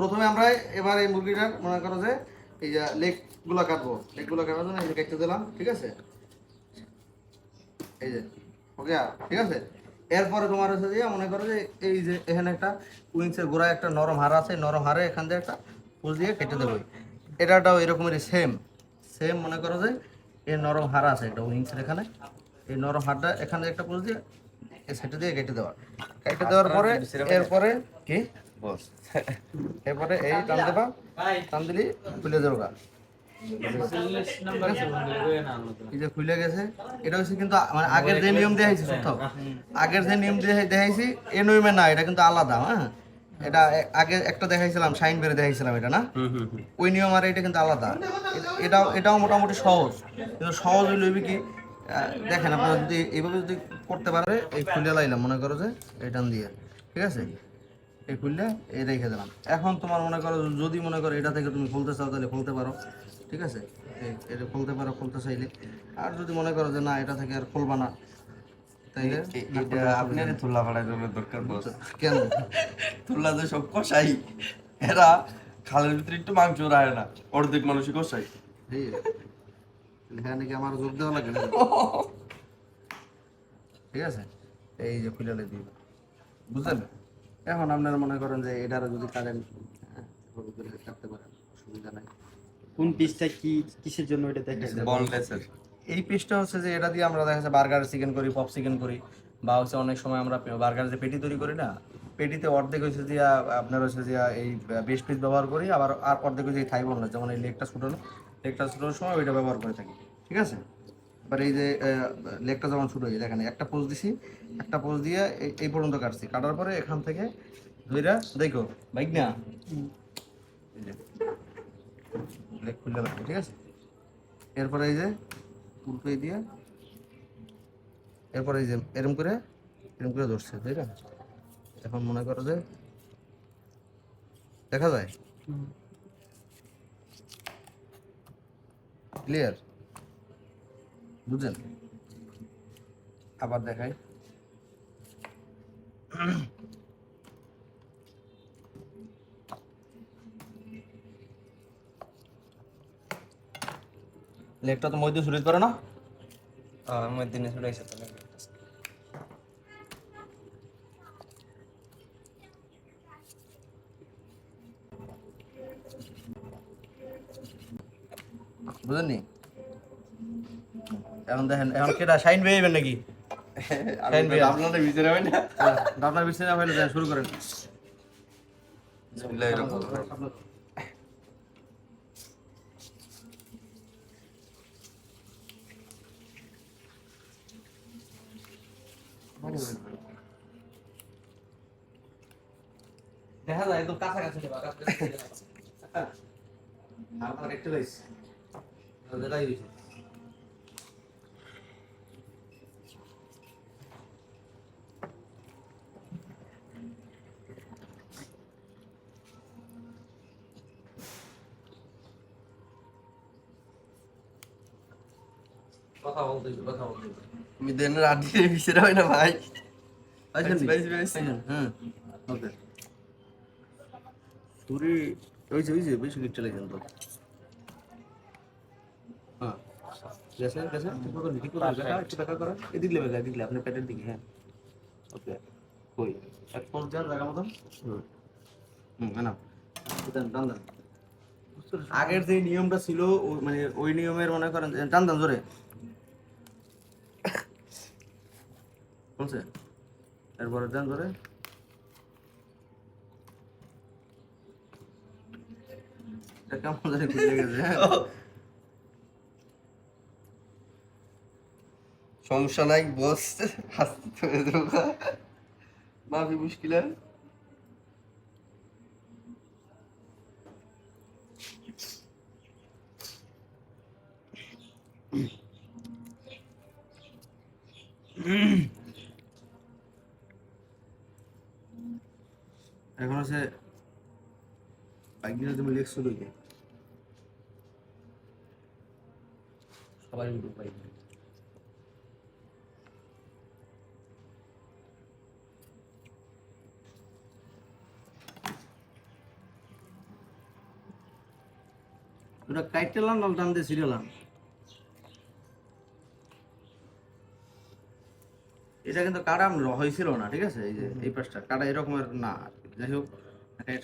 প্রথমে আমরা এবার এই মুরগিটার মনে করো যে এই যে লেগগুলো কাটবো। লেগগুলো কাটার জন্য এই যে কেটে দিলাম ঠিক আছে? এই যে ওকে ঠিক আছে? এরপরে তোমার হচ্ছে যে মনে করো যে এই যে এখানে একটা উইংসের গোড়ায় একটা নরম হাড় আছে নরম হাড়ে এখান দিয়ে একটা পুষ দিয়ে কেটে দেবো। এটাটাও এরকমেরই সেম সেম মনে করো যে এই নরম হাড় আছে একটা উইংসের এখানে। এই নরম হাড়টা এখানে একটা পুষ দিয়ে সেটা দিয়ে কেটে দেওয়া। কেটে দেওয়ার পরে এরপরে কি? বস। এরপরে এই টান দেবা। টান দিলি খুলে দেবো গা। এই যে খুলে গেছে এটা হচ্ছে কিন্তু মানে আগের যে নিয়ম দেখাইছি সত্য? আগের যে নিয়ম দিয়ে দেখাইছি এ নিয়মে না এটা কিন্তু আলাদা হ্যাঁ? এটা আগে একটা দেখাইছিলাম শাইন বেড়ে দেখাইছিলাম এটা না? ওই নিয়ম আর এটা কিন্তু আলাদা। এটাও এটাও মোটামুটি সহজ। কিন্তু সহজ হইলে কি দেখেন আপনারা যদি এইভাবে যদি করতে পারে এই খুলে লাইলাম মনে করো যে এই টান দিয়ে। ঠিক আছে? এই খুললে এই রেখে দিলাম। এখন তোমার মনে করো যদি মনে করো এটা থেকে তুমি খুলতে চাও তাহলে খুলতে পারো ঠিক আছে? এটা খুলতে পারো খুলতে চাইলে। আর যদি মনে করো যে না এটা থেকে আর খুলবা না তাইলে এটা আপনার ফাড়াই জন্য দরকার কেন? তুলা যে সব কষাই এরা খালের ভিতরে একটু মাংস রায় না অর্ধেক মানুষই কষাই হ্যাঁ নাকি আমার যোগ দেওয়া লাগে ঠিক আছে? এই যে খুলে দিই বুঝলেন এখন আপনারা মনে করেন যে এটার যদি কারেন কাটতে পারেন অসুবিধা নাই। কোন পিসটা কি কিসের জন্য এটা দেখাইছে বনলেসের এই পিসটা হচ্ছে যে এটা দিয়ে আমরা দেখা যাচ্ছে burger chicken curry pop chicken curry বা হচ্ছে অনেক সময় আমরা বার্গার যে পেটি তৈরি করি না পেটিতে অর্ধেক হচ্ছে যে আপনার হচ্ছে যে এই বেশ পিস ব্যবহার করি আবার আর অর্ধেক হচ্ছে থাই বল যেমন এই লেগটা ছুটানো লেগটা ছুটানোর সময় ওইটা ব্যবহার করে থাকি ঠিক আছে? এবার এই যে লেগটা যখন শুরু হয়ে দেখেন একটা পোজ দিছি একটা পোজ দিয়ে এই- পর্যন্ত কাটছি। কাটার পরে এখান থেকে ধইরা দেখো বাইক না লেগ খুলে লাগবে ঠিক আছে? এরপরে এই যে উল্টে দিয়ে এরপরে এই যে এরম করে এরম করে ধরছে তাই না? এখন মনে করো যে দেখা যায়? ক্লিয়ার বুঝলেন আবার দেখাই। লেগটা তো মধ্যে শুরু পারে না? আমার দিনে ছুটাইছে তাহলে বুঝলেননি এখন দেখেন এখন কেটা শাইন বেয়েবেন নাকি? শাইন বেয়ে আপনাদের ভিতরে হয় না। আপনার বিছানা না শুরু করেন। দেখা যায় একদম কাছাকাছি নেবা আপনার একটু হয়েছে কথা বলতে কথা বলতে দেন হয় না ভাই? পাইছেন নি? পাইছি, পাইছি। পাইছেন? হ্যাঁ ওকে। তুরি ওইছে ওইছে বেশি গিট চলে তো। হ্যাঁ। গেছে গেছে ঠিক মতো ঠিক মতো দেখা একটু দেখা করেন। এদিক লেবে এদিক লে আপনার পেটের দিকে হ্যাঁ। ওকে কই? এক পল যান জায়গা মতন। হুম। হুম না টান টান আগের যে নিয়মটা ছিল মানে ওই নিয়মের মনে করেন টান টান জোরে। বলছে? এরপরে দেন এটা কেমন জানি হ্যাঁ? সমস্যা নাই বস। হাসতে মাফি মুশকিল। है এখন হচ্ছে বাইকগুলো তুমি লেখ শুরু হইবে সবাই উঠুক বাইক ওটা কাইটে লান টান দিয়ে সিরিয়াল এটা কিন্তু কাটা হয়েছিল না ঠিক আছে? এই যে এই পাশটা। কাটা এরকমের না। যাই হোক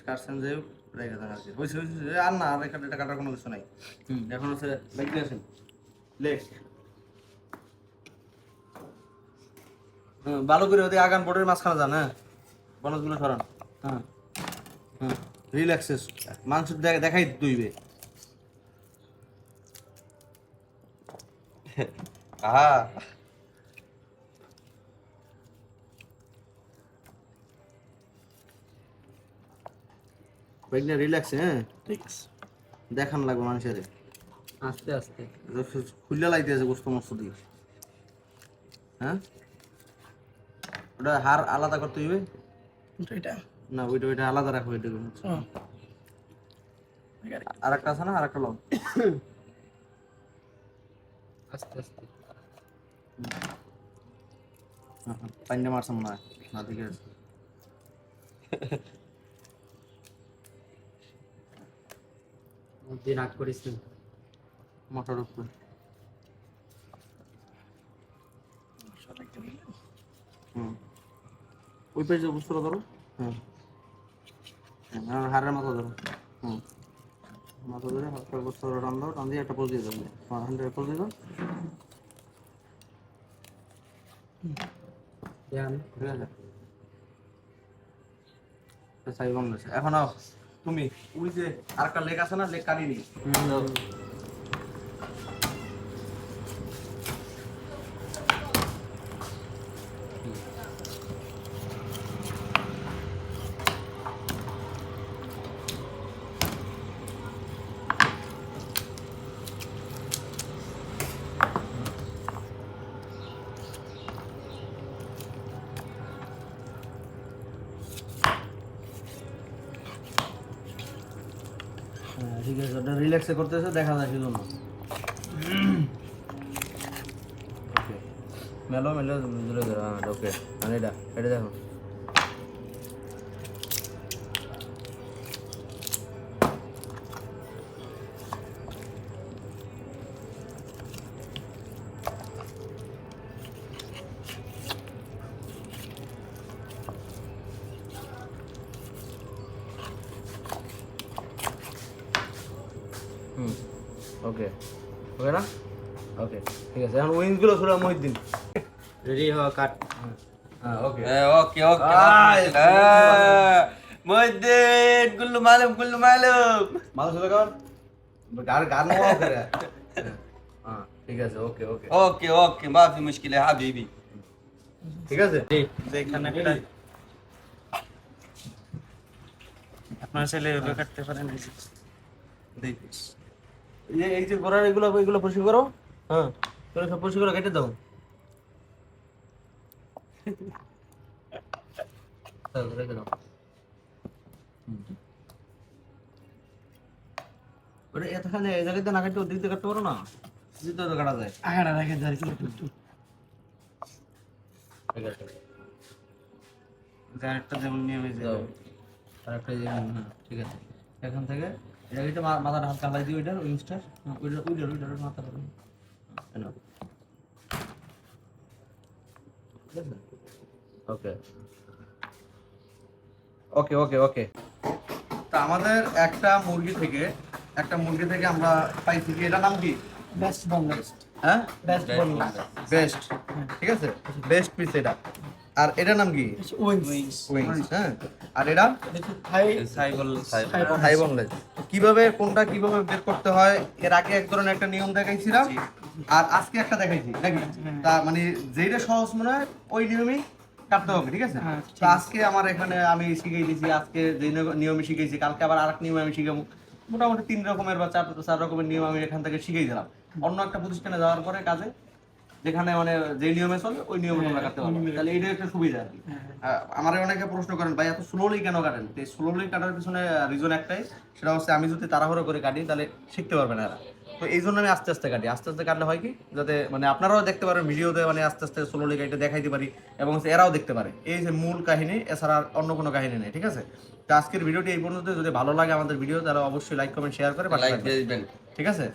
কাটছেন যাই হোক রেখে দেন আর কি হয়েছে হয়েছে আর না আর এটা কাটার কোনো কিছু নাই। হুম। এখন হচ্ছে আসেন। ভালো করে ওদের আগান বোর্ডের মাঝখানে যান হ্যাঁ? বনজগুলো সরান। হ্যাঁ। হ্যাঁ রিল্যাক্সেস মাংস দেখ- দেখাই দুইবে আহা। বাইকটা রিল্যাক্স হ্যাঁ? দেখান লাগবে মানুষের। আস্তে আস্তে। খুললে লাইতে আছে গোস্ত মস্ত দিয়ে। হ্যাঁ? ওটা হার আলাদা করতে হইবে? এটা? না ওইটা ওইটা আলাদা রাখো ওইটা আর একটা আছে না আর একটা লং আস্তে। আস্তে পাইন্ডে মারছে মনে হয়। না ঠিক আছে। দিন আগ করিস না মোটর উপরে। হুম। ওই পেজে বুঝতে ধরো। হুম। হ্যাঁ, হাড়ের মাথা ধরো। হুম। মাথা ধরে হাতটা ধরো টান দাও টান দিয়ে একটা পোজ দিয়ে দেবো হান্ড্রেড পোজ দিয়ে দাও। ঠিক আছে তো সাই বন্ধ এখন আও। তুমি ওই যে আরেকটা লেগ আছে না লেগ কাটিনি ঠিক আছে ওটা রিল্যাক্সে করতেছে দেখা যায় সেজন্য ওকে মেলো মেলো ধরে হ্যাঁ ওকে আর এটা এটা দেখো। ওকে ওকে না? ওকে ঠিক আছে এখন উইংসগুলো শুরু মহিদ্দিন রেডি হওয়া কাট হ্যাঁ ওকে ওকে ওকে আয়, মহিদ্দিন গুল্লু মালুম গুল্লু মালুম। মাল শুরু কর? গার গার করে হ্যাঁ ঠিক আছে ওকে ওকে ওকে ওকে মাফি মুশকিল है হাবিবি। ঠিক আছে? এখানে একটা। আপনার ছেলে কাটতে পারেন। দেখিস এই যে গোড়ার এগুলো এগুলো পরিষ্কার করো। হ্যাঁ করে সব পরিষ্কার করে কেটে দাও। দাও, রেখে দাও। ওটা এতখানে এই জায়গাতে না কাটতে ওদিক দিয়ে কাটতে পারো না? দিতে তো কাটা যায়। রেখে একটু গাড়িটা যেমন নিয়ে দাও আর একটা হ্যাঁ ঠিক আছে। এখান থেকে এটা এটা মাথাটা হাত কালাই দিও ওইটার উইংসটার? ওইটার ওইটার ওইটার মাথা করো ওকে ওকে ওকে ওকে তা আমাদের একটা মুরগি থেকে একটা মুরগি থেকে আমরা পাইছি কি? এটার নাম কি? বেস্ট হ্যাঁ? বেস্ট বেস্ট ঠিক আছে? বেস্ট পিস এটা। আর এটার নাম কি? উইংস উইংস হ্যাঁ। আর এটা? থাই বনলেস কীভাবে কোনটা কীভাবে বের করতে হয়? এর আগে এক ধরনের একটা নিয়ম দেখাইছিলাম। আর আজকে একটা দেখাইছি নাকি? তা মানে যেটা সহজ মনে হয় ওই নিয়মেই কাটতে হবে ঠিক আছে? হ্যাঁ, তো আজকে আমার এখানে আমি শিখিয়ে দিয়েছি আজকে যে নিয়- নিয়মে শিখেছি কালকে আবার আরেক নিয়ম আমি শিখাবো। মোটামুটি তিন রকমের বা চার চার রকমের নিয়ম আমি এখান থেকে শিখিয়ে দিলাম। অন্য একটা প্রতিষ্ঠানে যাওয়ার পরে কাজে যেখানে মানে যে নিয়মে চলে ওই নিয়মে তোমরা কাটতে পারবে। তাহলে এইটা একটা সুবিধা আর কি। আহ, আমারে অনেকে প্রশ্ন করেন ভাই এত স্লোলি কেন কাটেন? তো স্লোলি কাটার পিছনে রিজন একটাই সেটা হচ্ছে আমি যদি তাড়াহুড়ো করে কাটি তাহলে শিখতে পারবে না এরা। তো এই জন্য আমি আস্তে আস্তে কাটি। আস্তে আস্তে কাটলে হয় কি? যাতে মানে আপনারাও দেখতে পারেন ভিডিওতে মানে আস্তে আস্তে স্লোলি কাটে দেখাইতে পারি এবং হচ্ছে এরাও দেখতে পারে। এই যে মূল কাহিনী এছাড়া আর অন্য কোনো কাহিনী নেই ঠিক আছে? তো আজকের ভিডিওটি এই পর্যন্ত যদি ভালো লাগে আমাদের ভিডিও তাহলে অবশ্যই লাইক কমেন্ট শেয়ার করে পাশে লাইক দিয়ে দিবেন। ঠিক আছে?